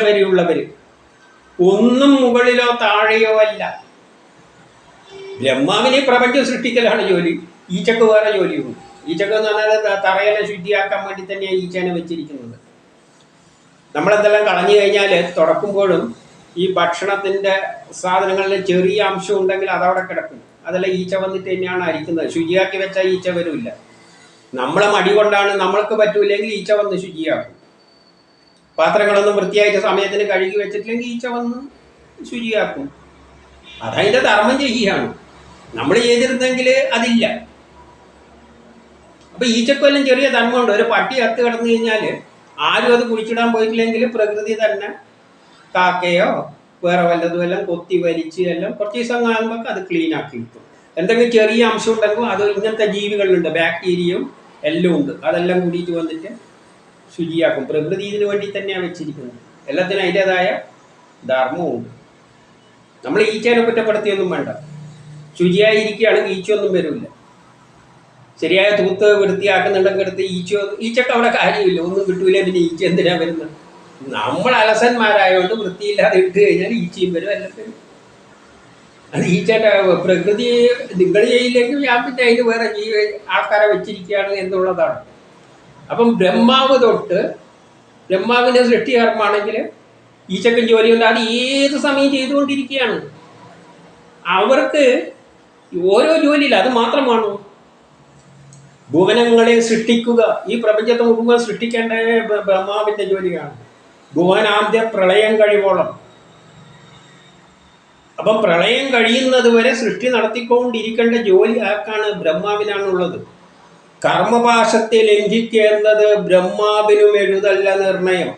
ഒന്നും മുകളിലോ താഴെയോ അല്ല. ബ്രഹ്മാവിനെ പ്രപഞ്ചം സൃഷ്ടിക്കലാണ് ജോലി. ഈച്ചക്ക് വേറെ ജോലിയുണ്ട്. ഈച്ചക്ക് എന്ന് പറഞ്ഞാൽ തറയെ ശുദ്ധിയാക്കാൻ വേണ്ടി തന്നെയാണ് ഈച്ചേനെ വെച്ചിരിക്കുന്നത്. നമ്മളെന്തെല്ലാം കളഞ്ഞു കഴിഞ്ഞാൽ തുടക്കുമ്പോഴും ഈ ഭക്ഷണത്തിന്റെ സാധനങ്ങളിൽ ചെറിയ അംശം ഉണ്ടെങ്കിൽ അതവിടെ കിടക്കും. അതെല്ലാം ഈച്ച വന്നിട്ട് തന്നെയാണ് അരിക്കുന്നത്. ശുചിയാക്കി വെച്ചാൽ ഈച്ച വരില്ല. നമ്മളെ മടി കൊണ്ടാണ് നമ്മൾക്ക് പറ്റൂലെങ്കിൽ ഈച്ച വന്ന് ശുചിയാക്കും. പാത്രങ്ങളൊന്നും വൃത്തിയായിട്ട് സമയത്തിന് കഴുകി വെച്ചിട്ടില്ലെങ്കിൽ ഈച്ച വന്ന് ശുചിയാക്കും. അതതിന്റെ ധർമ്മം ചെയ്യുകയാണ് നമ്മൾ ചെയ്തിരുന്നെങ്കിൽ അതില്ല. അപ്പൊ ഈച്ചക്കൊല്ലം ചെറിയ ധർമ്മമുണ്ട്. ഒരു പട്ടി അത്ത് കിടന്നു കഴിഞ്ഞാൽ ആരും അത് കുഴിച്ചിടാൻ പോയിട്ടില്ലെങ്കിൽ പ്രകൃതി തന്നെ കാക്കയോ വേറെ വല്ലതും എല്ലാം കൊത്തി വലിച്ച് എല്ലാം കുറച്ച് ദിവസം കാണുമ്പോൾ അത് ക്ലീൻ ആക്കി കിട്ടും എന്തെങ്കിലും ചെറിയ അംശം ഉണ്ടെങ്കിൽ അത് ഇങ്ങനത്തെ ജീവികളുണ്ട് ബാക്ടീരിയയും എല്ലാം ഉണ്ട്. അതെല്ലാം കൂടിയിട്ട് വന്നിട്ട് ശുചിയാക്കും. പ്രകൃതി ഇതിന് വേണ്ടി തന്നെയാണ് വെച്ചിരിക്കുന്നത്. എല്ലാത്തിനും അതിന്റെതായ ധർമ്മമുണ്ട് നമ്മൾ ഈച്ചേനെ കുറ്റപ്പെടുത്തിയൊന്നും വേണ്ട. ശുചിയായിരിക്കുകയാണെങ്കിൽ ഈച്ചയൊന്നും വരില്ല. ശരിയായ തൂത്ത് വൃത്തിയാക്കുന്നുണ്ടെങ്കിൽ എടുത്ത് ഈച്ച ഈച്ചക്ക് അവിടെ കാര്യമില്ല. ഒന്നും കിട്ടൂല പിന്നെ ഈച്ച എന്തിനാ വരുന്നത്? നമ്മൾ അലസന്മാരായതുകൊണ്ട് വൃത്തിയില്ലാതെ ഇട്ട് കഴിഞ്ഞാൽ ഈച്ചയും വരും എല്ലാം വരും. അത് ഈ ചേട്ട പ്രകൃതി നിങ്ങൾ ചെയ്യില്ലെങ്കിൽ പിന്നെ അതിന് വേറെ ജീവ ആൾക്കാരെ വെച്ചിരിക്കുകയാണ് എന്നുള്ളതാണ്. അപ്പം ബ്രഹ്മാവ് തൊട്ട് ബ്രഹ്മാവിന്റെ സൃഷ്ടികർമാണെങ്കിൽ ഈച്ചക്കൻ ജോലി അത് ഏത് സമയം ചെയ്തുകൊണ്ടിരിക്കുകയാണ്. അവർക്ക് ഓരോ ജോലിയില്ല അത് മാത്രമാണ്? ഭുവനങ്ങളെ സൃഷ്ടിക്കുക. ഈ പ്രപഞ്ചത്തെ മുഴുവൻ സൃഷ്ടിക്കേണ്ട ബ്രഹ്മാവിന്റെ ജോലിയാണ്. ഭുവനാദ്യ പ്രളയം കഴിവോളം. അപ്പം പ്രളയം കഴിയുന്നത് വരെ സൃഷ്ടി നടത്തിക്കൊണ്ടിരിക്കേണ്ട ജോലി ആർക്കാണ്? ബ്രഹ്മാവിനാണുള്ളത്. കർമ്മപാശത്തെ ലംഘിക്കേണ്ടത് ബ്രഹ്മാവിനും എഴുതല്ല നിർണയം.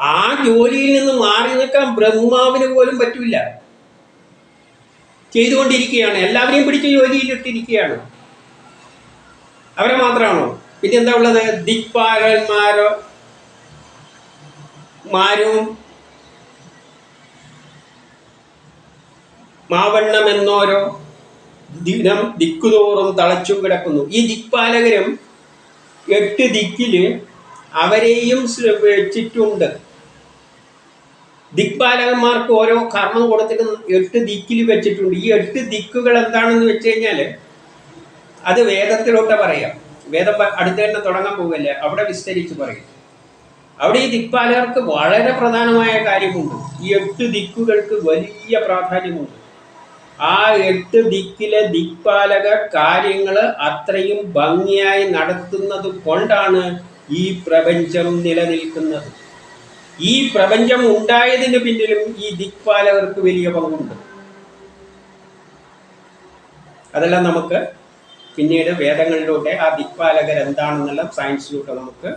ആ ജോലിയിൽ നിന്ന് മാറി നിൽക്കാൻ ബ്രഹ്മാവിന് പോലും പറ്റില്ല. ചെയ്തുകൊണ്ടിരിക്കുകയാണ്. എല്ലാവരെയും പിടിച്ച് ജോലിയിലിട്ടിരിക്കുകയാണ്. അവരെ മാത്രമാണോ? പിന്നെന്താ ഉള്ളത്? ദിക്പാലന്മാരോ? മാരും മാവണ്ണമെന്നോരോ ദിനം ദിക്കുതോറും തളച്ചും കിടക്കുന്നു. ഈ ദിക്പാലകരും എട്ട് ദിക്കിൽ അവരെയും വെച്ചിട്ടുണ്ട്. ദിക്പാലകന്മാർക്ക് ഓരോ കർമ്മം കൊടുത്തിട്ട് എട്ട് ദിക്കിൽ വെച്ചിട്ടുണ്ട്. ഈ എട്ട് ദിക്കുകൾ എന്താണെന്ന് വെച്ച് കഴിഞ്ഞാൽ അത് വേദത്തിലോട്ട് പറയാം. വേദം അടുത്ത് തന്നെ തുടങ്ങാൻ പോകല്ലേ അവിടെ വിസ്തരിച്ച് പറയും. അവിടെ ഈ ദിക്പാലകർക്ക് വളരെ പ്രധാനമായ കാര്യമുണ്ട്. ഈ എട്ട് ദിക്കുകൾക്ക് വലിയ പ്രാധാന്യമുണ്ട്. ആ എട്ട് ദിക്കിലെ ദിക്പാലക കാര്യങ്ങൾ അത്രയും ഭംഗിയായി നടത്തുന്നത് കൊണ്ടാണ് ഈ പ്രപഞ്ചം നിലനിൽക്കുന്നത്. ഈ പ്രപഞ്ചം ഉണ്ടായതിന് പിന്നിലും ഈ ദിക്പാലകർക്ക് വലിയ പങ്കുണ്ട്. അതെല്ലാം നമുക്ക് പിന്നീട് വേദങ്ങളിലൂടെ ആ ദിക്പാലകർ എന്താണെന്നെല്ലാം സയൻസിലൂടെ നമുക്ക്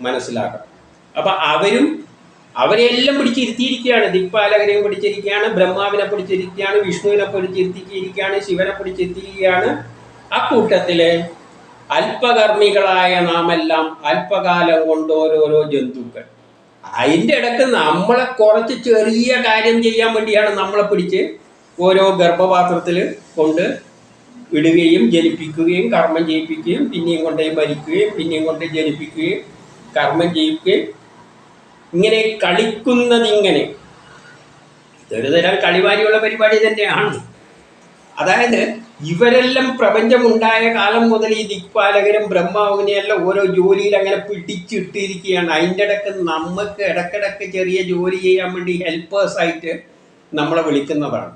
മനസ്സിലാക്കാം. അപ്പൊ അവരും അവരെല്ലാം പിടിച്ചിരുത്തിയിരിക്കുകയാണ്. ദിക്പാലകരെയും പിടിച്ചിരിക്കുകയാണ് ബ്രഹ്മാവിനെ പിടിച്ചിരിക്കുകയാണ് വിഷ്ണുവിനെ പിടിച്ചിരുത്തിയിരിക്കുകയാണ് ശിവനെ പിടിച്ചിരുത്തിയിരിക്കുകയാണ് അക്കൂട്ടത്തിലെ അല്പകർമ്മികളായ നാമെല്ലാം അല്പകാലം കൊണ്ട് ഓരോരോ ജന്തുക്കൾ. അതിന്റെ ഇടയ്ക്ക് നമ്മളെ കുറച്ച് ചെറിയ കാര്യം ചെയ്യാൻ വേണ്ടിയാണ് നമ്മളെ പിടിച്ച് ഓരോ ഗർഭപാത്രത്തിൽ കൊണ്ട് ഇടുകയും ജനിപ്പിക്കുകയും കർമ്മം ചെയ്യിപ്പിക്കുകയും പിന്നെയും കൊണ്ടുപോയി മരിക്കുകയും പിന്നെയും കൊണ്ട് ജനിപ്പിക്കുകയും കർമ്മം ചെയ്യിക്കുകയും ഇങ്ങനെ കളിക്കുന്നത് ഇങ്ങനെ. ഇതൊരു തരം കളിവാരിയുള്ള പരിപാടി തന്നെയാണ്. അതായത് ഇവരെല്ലാം പ്രപഞ്ചമുണ്ടായ കാലം മുതൽ ഈ ദിക്പാലകരും ബ്രഹ്മാവിനെയെല്ലാം ഓരോ ജോലിയിൽ അങ്ങനെ പിടിച്ചിട്ടിരിക്കുകയാണ്. അതിന്റെ ഇടയ്ക്ക് നമുക്ക് ഇടക്കിടക്ക് ചെറിയ ജോലി ചെയ്യാൻ വേണ്ടി ഹെൽപ്പേഴ്സായിട്ട് നമ്മളെ വിളിക്കുന്നതാണ്.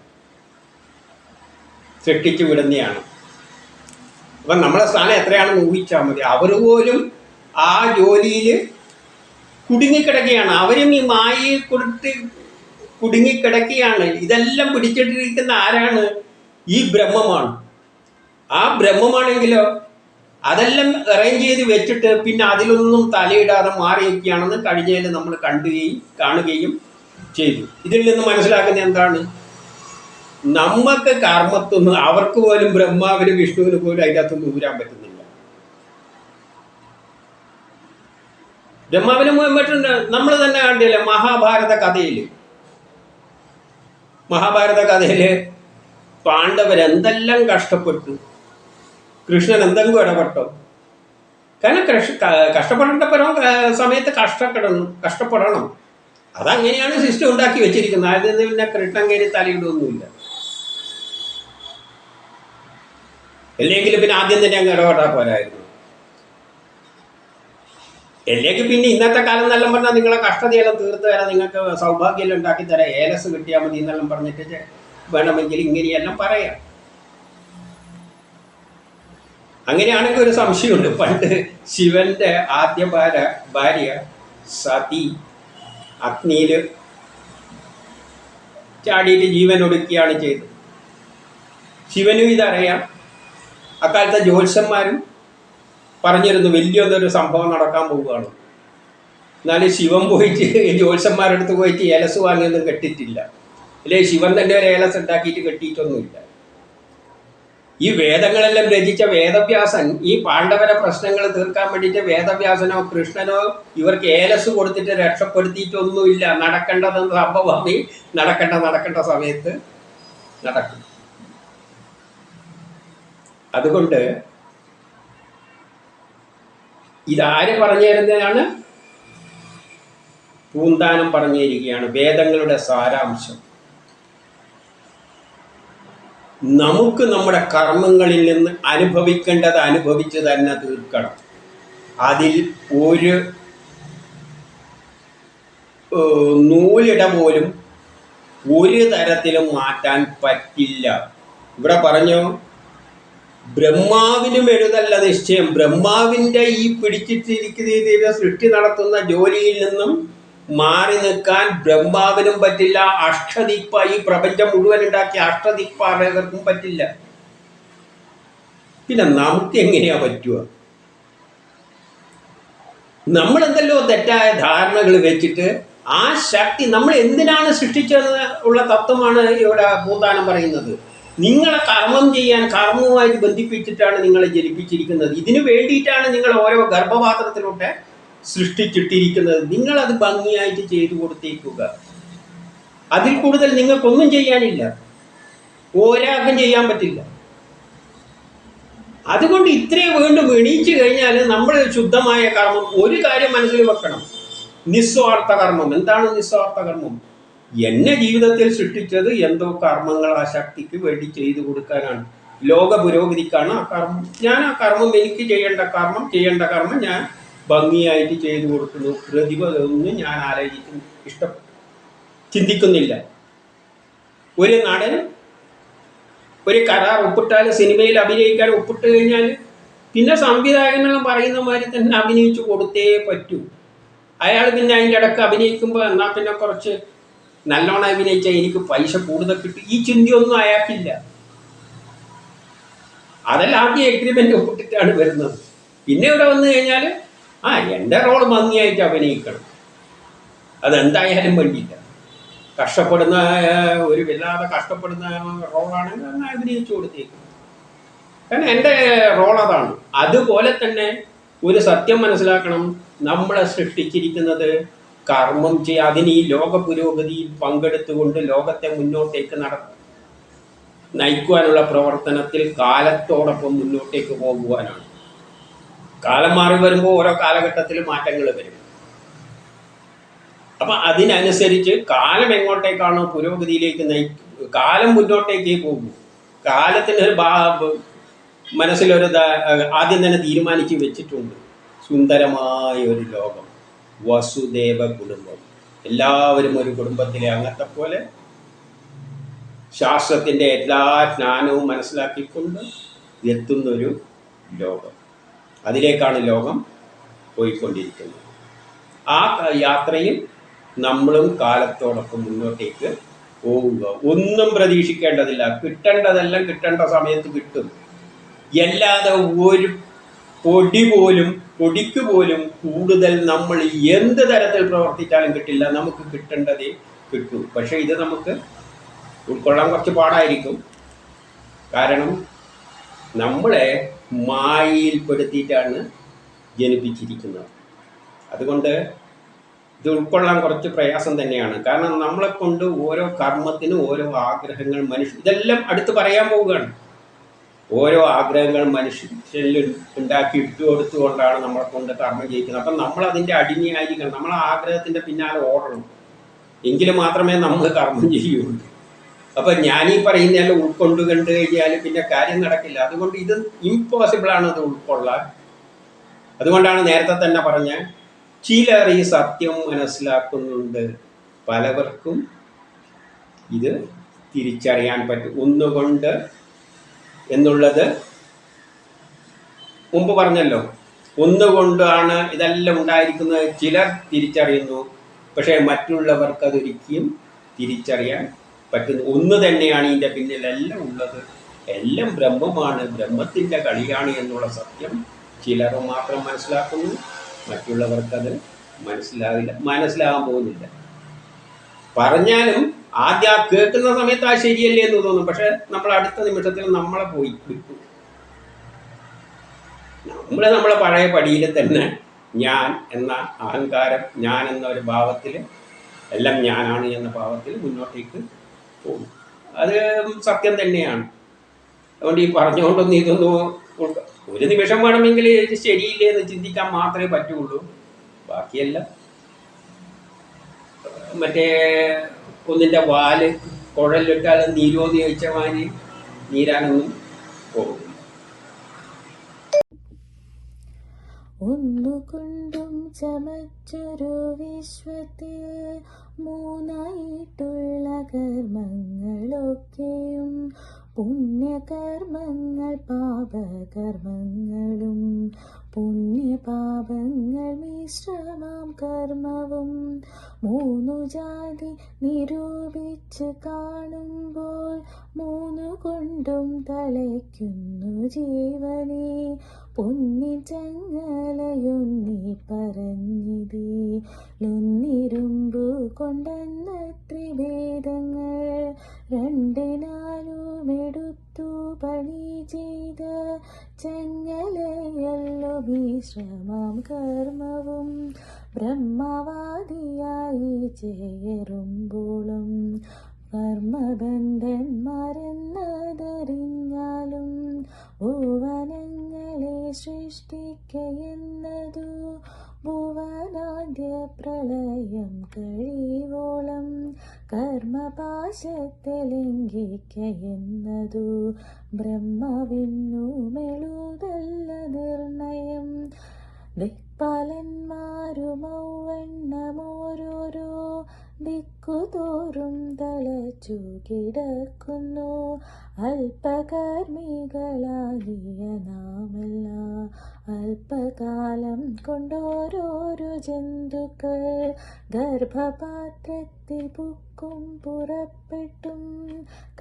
സൃഷ്ടിച്ചു വിടുന്നതാണ് അപ്പം നമ്മളെ സ്ഥാനം എത്രയാണെന്ന് ഊഹിച്ചാൽ മതി. അവർ പോലും ആ ജോലിയിൽ കുടുങ്ങിക്കിടക്കുകയാണ്. അവരും ഈ മായയെ കൊടുത്ത് കുടുങ്ങിക്കിടക്കുകയാണ്. ഇതെല്ലാം പിടിച്ചിട്ടിരിക്കുന്ന ആരാണ്? ഈ ബ്രഹ്മമാണ്. ആ ബ്രഹ്മമാണെങ്കിലോ അതെല്ലാം അറേഞ്ച് ചെയ്ത് വെച്ചിട്ട് പിന്നെ അതിലൊന്നും തലയിടാതെ മാറിയിരിക്കുകയാണെന്ന് കഴിഞ്ഞതിൽ നമ്മൾ കണ്ടുകയും കാണുകയും ചെയ്തു. ഇതിൽ നിന്ന് മനസ്സിലാക്കുന്ന എന്താണ്? നമുക്ക് കർമ്മത്തൊന്നും അവർക്ക് പോലും ബ്രഹ്മാവിനും വിഷ്ണുവിന് പോലും അതിനകത്തൊന്നും ഊരാൻ പറ്റുന്നില്ല. ബ്രഹ്മാവിന് മറ്റുണ്ട് നമ്മൾ തന്നെ കണ്ടില്ലേ? മഹാഭാരത കഥയിൽ മഹാഭാരത കഥയിൽ പാണ്ഡവർ എന്തെല്ലാം കഷ്ടപ്പെട്ടു. കൃഷ്ണൻ എന്തെങ്കിലും ഇടപെട്ടോ. കാരണം കൃഷ കഷ്ടപ്പെടേണ്ട പരവും സമയത്ത് കഷ്ടപ്പെടണം കഷ്ടപ്പെടണം. അതങ്ങനെയാണ് സിസ്റ്റം ഉണ്ടാക്കി വെച്ചിരിക്കുന്നത്. അതിൽ നിന്ന് പിന്നെ കൃഷ്ണൻ കയറി തലയിടൊന്നുമില്ല അല്ലെങ്കിൽ പിന്നെ ആദ്യം തന്നെ അങ്ങ് ഇടപെട്ടാൽ പോരായിരുന്നു. അല്ലെങ്കിൽ പിന്നെ ഇന്നത്തെ കാലം എന്നെല്ലാം പറഞ്ഞാൽ നിങ്ങളെ കഷ്ടതയെല്ലാം തീർത്ത് തരാം നിങ്ങൾക്ക് സൗഭാഗ്യം ഉണ്ടാക്കി തരാം ഏലസ് കിട്ടിയാൽ മതി എന്നെല്ലാം പറഞ്ഞിട്ട് വേണമെങ്കിൽ ഇങ്ങനെയെല്ലാം പറയാം. അങ്ങനെയാണെങ്കിൽ ഒരു സംശയമുണ്ട്. പണ്ട് ശിവന്റെ ആദ്യ ഭാര്യ ഭാര്യ സതി അഗ്നിയിൽ ചാടിയിട്ട് ജീവൻ ഒടുക്കുകയാണ് ചെയ്തത്. ശിവനും ഇതറിയാം. അക്കാലത്തെ ജ്യോത്സ്യന്മാരും പറഞ്ഞിരുന്നു വലിയൊന്നൊരു സംഭവം നടക്കാൻ പോവുകയാണ്. എന്നാലും ശിവൻ പോയിട്ട് ജ്യോത്സ്യന്മാരുടെ അടുത്ത് പോയിട്ട് ഏലസ് വാങ്ങിയൊന്നും കെട്ടിട്ടില്ല അല്ലെ ശിവൻ തന്നെ ഒരു ഏലസ് ഉണ്ടാക്കിയിട്ട് കെട്ടിയിട്ടൊന്നുമില്ല. ഈ വേദങ്ങളെല്ലാം രചിച്ച വേദവ്യാസൻ ഈ പാണ്ഡവരെ പ്രശ്നങ്ങൾ തീർക്കാൻ വേണ്ടിയിട്ട് വേദവ്യാസനോ കൃഷ്ണനോ ഇവർക്ക് ഏലസ് കൊടുത്തിട്ട് രക്ഷപ്പെടുത്തിയിട്ടൊന്നുമില്ല. നടക്കേണ്ടത് സംഭവം നടക്കേണ്ട നടക്കേണ്ട സമയത്ത് നടക്കും. അതുകൊണ്ട് ഇതാര് പറഞ്ഞു തരുന്നതാണ് പൂന്താനം പറഞ്ഞിരിക്കുകയാണ്. വേദങ്ങളുടെ സാരാംശം. നമുക്ക് നമ്മുടെ കർമ്മങ്ങളിൽ നിന്ന് അനുഭവിക്കേണ്ടത് അനുഭവിച്ച് തന്നെ തീർക്കണം. അതിൽ ഒരു നൂലിട പോലും ഒരു തരത്തിലും മാറ്റാൻ പറ്റില്ല. ഇവിടെ പറഞ്ഞു? ബ്രഹ്മാവിനും എഴുതല്ല നിശ്ചയം. ബ്രഹ്മാവിന്റെ ഈ പിടിച്ചിട്ടിരിക്കുന്ന സൃഷ്ടി നടത്തുന്ന ജോലിയിൽ നിന്നും മാറി നിൽക്കാൻ ബ്രഹ്മാവിനും പറ്റില്ല. അഷ്ടദിക്പ ഈ പ്രപഞ്ചം മുഴുവൻ ഉണ്ടാക്കിയ അഷ്ടദിക്പാലകർക്കും പറ്റില്ല. പിന്നെ നമുക്ക് എങ്ങനെയാ പറ്റുക? നമ്മൾ എന്തല്ലോ തെറ്റായ ധാരണകൾ വെച്ചിട്ട് ആ ശക്തി നമ്മൾ എന്തിനാണ് സൃഷ്ടിച്ചത് ഉള്ള തത്വമാണ് ഇവിടെ ഭൂതാനം പറയുന്നത്. നിങ്ങളെ കർമ്മം ചെയ്യാൻ കർമ്മവുമായിട്ട് ബന്ധിപ്പിച്ചിട്ടാണ് നിങ്ങളെ ജനിപ്പിച്ചിരിക്കുന്നത്. ഇതിനു വേണ്ടിയിട്ടാണ് നിങ്ങൾ ഓരോ ഗർഭപാത്രത്തിലൂടെ സൃഷ്ടിച്ചിട്ടിരിക്കുന്നത്. നിങ്ങൾ അത് ഭംഗിയായിട്ട് ചെയ്തു കൊടുത്തേക്കുക. അതിൽ കൂടുതൽ നിങ്ങൾക്കൊന്നും ചെയ്യാനില്ല. ഒരാൾക്കും ചെയ്യാൻ പറ്റില്ല. അതുകൊണ്ട് ഇത്രയും വീണ്ടും എണീച്ചു കഴിഞ്ഞാൽ നമ്മൾ ശുദ്ധമായ കർമ്മം ഒരു കാര്യം മനസ്സിൽ വെക്കണം. നിസ്വാർത്ഥ കർമ്മം. എന്താണ് നിസ്വാർത്ഥ കർമ്മം? എന്നെ ജീവിതത്തിൽ സൃഷ്ടിച്ചത് എന്തോ കർമ്മങ്ങൾ ആ ശക്തിക്ക് വേണ്ടി ചെയ്തു കൊടുക്കാനാണ്. ലോക പുരോഗതിക്കാണ് ആ കർമ്മം. ഞാൻ ആ കർമ്മം എനിക്ക് ചെയ്യേണ്ട കർമ്മം ചെയ്യേണ്ട കർമ്മം ഞാൻ ഭംഗിയായിട്ട് ചെയ്തു കൊടുക്കുന്നു. പ്രതിഫലമൊന്നും ഞാൻ ആലോചിക്കുന്നു. ഇഷ്ടം. ചിന്തിക്കുന്നില്ല. ഒരു നടൻ ഒരു കരാർ ഒപ്പിട്ടാൽ സിനിമയിൽ അഭിനയിക്കാൻ ഒപ്പിട്ട് കഴിഞ്ഞാൽ പിന്നെ സംവിധായകനെല്ലാം പറയുന്ന മാതിരി തന്നെ അഭിനയിച്ചു കൊടുത്തേ പറ്റൂ. അയാൾ പിന്നെ അതിന്റെ ഇടയ്ക്ക് അഭിനയിക്കുമ്പോൾ എന്നാൽ പിന്നെ കുറച്ച് നല്ലോണം അഭിനയിച്ചാൽ എനിക്ക് പൈസ കൂടുതൽ കിട്ടും. ഈ ചിന്തയൊന്നും അയാൾക്കില്ല. അതെല്ലാം ആദ്യം എഗ്രിമെന്റ് ഒപ്പിട്ടിട്ടാണ് വരുന്നത്. പിന്നെ ഇവിടെ വന്നു കഴിഞ്ഞാൽ ആ എന്റെ റോൾ ഭംഗിയായിട്ട് അഭിനയിക്കണം. അതെന്തായാലും വേണ്ടിയില്ല. കഷ്ടപ്പെടുന്ന ഒരു വല്ലാതെ കഷ്ടപ്പെടുന്ന റോളാണെങ്കിൽ അന്ന് അഭിനയിച്ചു കൊടുത്തേക്കും. കാരണം എന്റെ റോൾ അതാണ്. അതുപോലെ തന്നെ ഒരു സത്യം മനസ്സിലാക്കണം. നമ്മളെ സൃഷ്ടിച്ചിരിക്കുന്നത് കർമ്മം ചെയ്യുക അതിന് ഈ ലോക പുരോഗതിയിൽ പങ്കെടുത്തുകൊണ്ട് ലോകത്തെ മുന്നോട്ടേക്ക് നട നയിക്കുവാനുള്ള പ്രവർത്തനത്തിൽ കാലത്തോടൊപ്പം മുന്നോട്ടേക്ക് പോകുവാനാണ്. കാലം മാറി വരുമ്പോൾ ഓരോ കാലഘട്ടത്തിൽ മാറ്റങ്ങൾ വരും. അപ്പൊ അതിനനുസരിച്ച് കാലം എങ്ങോട്ടേക്കാണോ പുരോഗതിയിലേക്ക് നയി കാലം മുന്നോട്ടേക്കേ പോകും. കാലത്തിന് മനസ്സിലൊരു ആദ്യം തന്നെ തീരുമാനിച്ച് വെച്ചിട്ടുണ്ട്. സുന്ദരമായ ഒരു ലോകം. വസുദേവ കുടുംബം. എല്ലാവരും ഒരു കുടുംബത്തിലെ അംഗത്തെ പോലെ ശാസ്ത്രത്തിന്റെ എല്ലാ ജ്ഞാനവും മനസ്സിലാക്കിക്കൊണ്ട് എത്തുന്നൊരു ലോകം. അതിലേക്കാണ് ലോകം പോയിക്കൊണ്ടിരിക്കുന്നത്. ആ യാത്രയും നമ്മളും കാലത്തോടൊപ്പം മുന്നോട്ടേക്ക് പോവുക. ഒന്നും പ്രതീക്ഷിക്കേണ്ടതില്ല. കിട്ടേണ്ടതെല്ലാം കിട്ടേണ്ട സമയത്ത് കിട്ടും. അല്ലാതെ ഒരു പൊടി പോലും പൊടിക്ക് പോലും കൂടുതൽ നമ്മൾ എന്ത് തരത്തിൽ പ്രവർത്തിച്ചാലും കിട്ടില്ല. നമുക്ക് കിട്ടേണ്ടതേ കിട്ടൂ. പക്ഷെ ഇത് നമുക്ക് ഉൾക്കൊള്ളാൻ കുറച്ച് പാടായിരിക്കും. കാരണം നമ്മളെ മായയിൽപ്പെടുത്തിയിട്ടാണ് ജനിപ്പിച്ചിരിക്കുന്നത്. അതുകൊണ്ട് ഇത് ഉൾക്കൊള്ളാൻ കുറച്ച് പ്രയാസം തന്നെയാണ്. കാരണം നമ്മളെ കൊണ്ട് ഓരോ കർമ്മത്തിനും ഓരോ ആഗ്രഹങ്ങൾ മനുഷ്യ ഇതെല്ലാം അടുത്ത് പറയാൻ പോവുകയാണ്. ഓരോ ആഗ്രഹങ്ങൾ മനുഷ്യരിൽ ഉണ്ടാക്കി ഇട്ടു കൊടുത്തുകൊണ്ടാണ് നമ്മളെ കൊണ്ട് കർമ്മം ചെയ്യിക്കുന്നത്. അപ്പം നമ്മൾ അതിന്റെ അടിമയായിരിക്കണം. നമ്മൾ ആഗ്രഹത്തിന്റെ പിന്നാലെ ഓടണം. എങ്കിൽ മാത്രമേ നമ്മൾ കർമ്മം ചെയ്യുള്ളൂ. അപ്പം ഞാനീ പറയുന്നതെല്ലാം ഉൾക്കൊണ്ട് കണ്ടു കഴിഞ്ഞാൽ പിന്നെ കാര്യം നടക്കില്ല. അതുകൊണ്ട് ഇത് ഇമ്പോസിബിൾ ആണ് അത് ഉൾക്കൊള്ളാൻ. അതുകൊണ്ടാണ് നേരത്തെ തന്നെ പറഞ്ഞ ചിലർ ഈ സത്യം മനസ്സിലാക്കുന്നുണ്ട്. പലവർക്കും ഇത് തിരിച്ചറിയാൻ പറ്റും. ഒന്നുകൊണ്ട് എന്നുള്ളത് മുമ്പ് പറഞ്ഞല്ലോ. ഒന്നുകൊണ്ടാണ് ഇതെല്ലാം ഉണ്ടായിരിക്കുന്നത് ചിലർ തിരിച്ചറിയുന്നു. പക്ഷേ മറ്റുള്ളവർക്ക് അതൊരിക്കലും തിരിച്ചറിയാൻ പറ്റുന്നു. ഒന്ന് തന്നെയാണ് ഇതിന്റെ പിന്നിലെല്ലാം ഉള്ളത്. എല്ലാം ബ്രഹ്മമാണ്. ബ്രഹ്മത്തിന്റെ കളിയാണ് എന്നുള്ള സത്യം ചിലർ മാത്രം മനസ്സിലാക്കുന്നു. മറ്റുള്ളവർക്കത് മനസ്സിലാവില്ല. മനസ്സിലാകാൻ പോകുന്നില്ല. പറഞ്ഞാലും ആദ്യം കേൾക്കുന്ന സമയത്ത് ആ ശരിയല്ലേ എന്ന് തോന്നും. പക്ഷെ നമ്മൾ അടുത്ത നിമിഷത്തിൽ നമ്മളെ പോയി നമ്മളെ നമ്മൾ നമ്മളെ പഴയ പടിയിൽ തന്നെ ഞാൻ എന്ന അഹങ്കാരം ഞാൻ എന്ന ഒരു ഭാവത്തിൽ എല്ലാം ഞാനാണ് എന്ന ഭാവത്തിൽ മുന്നോട്ടേക്ക് പോകും. അത് സത്യം തന്നെയാണ്. അതുകൊണ്ട് ഈ പറഞ്ഞുകൊണ്ടൊന്നും ഇതൊന്നും ഒരു നിമിഷം വേണമെങ്കിൽ ഇത് ശരിയില്ലേ എന്ന് ചിന്തിക്കാൻ മാത്രമേ പറ്റുള്ളൂ. ബാക്കിയെല്ലാം മറ്റേ ഒന്നിന്റെ വാൽ കുഴലിട്ടാൽ നീരോധി വെച്ച മാതിരി നീരാനൊന്നും പോകും ഒന്നുകൊണ്ടും ചമച്ചൊരു വിശ്വത്തിൽ മൂന്നായിട്ടുള്ള കർമ്മങ്ങളൊക്കെയും പുണ്യകർമ്മങ്ങൾ പാപകർമ്മങ്ങളും പുണ്യപാപങ്ങൾ മിശ്രമാം കർമ്മവും മൂന്നു ജാതി നിരൂപിച്ച് കാണുമ്പോൾ മൂന്നു കൊണ്ടും തളയ്ക്കുന്നു ജീവനെ. പൊന്നി ചങ്ങലയൊന്നി പറഞ്ഞിതി. ലൊന്നിരുമ്പു കൊണ്ടെന്ന ത്രിഭേദങ്ങൾ രണ്ടിനാലും എടുത്തു പണി ചെയ്ത ചങ്ങലയല്ലോ വിശ്രമം കർമ്മവും ബ്രഹ്മവാദിയായി ചേരുമ്പോളും ലംഘിക്കയെന്നതു ബ്രഹ്മവിന്നു മെളുതല്ല നിർണയം ദിക്പാലന്മാരുമൗവണ്ണമോരോരോ ദിക്കുതോറും തലച്ചു കിടക്കുന്നു അല്പകർമ്മികളാകിയ നാമല്ല അല്പകാലം കൊണ്ടോരോരു ജന്തുക്കൾ ഗർഭപാത്രത്തിൽ പുക്കും പുറപ്പെട്ടും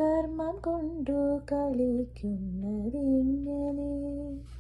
കർമ്മം കൊണ്ടു കളിക്കുന്നതിങ്ങനെ.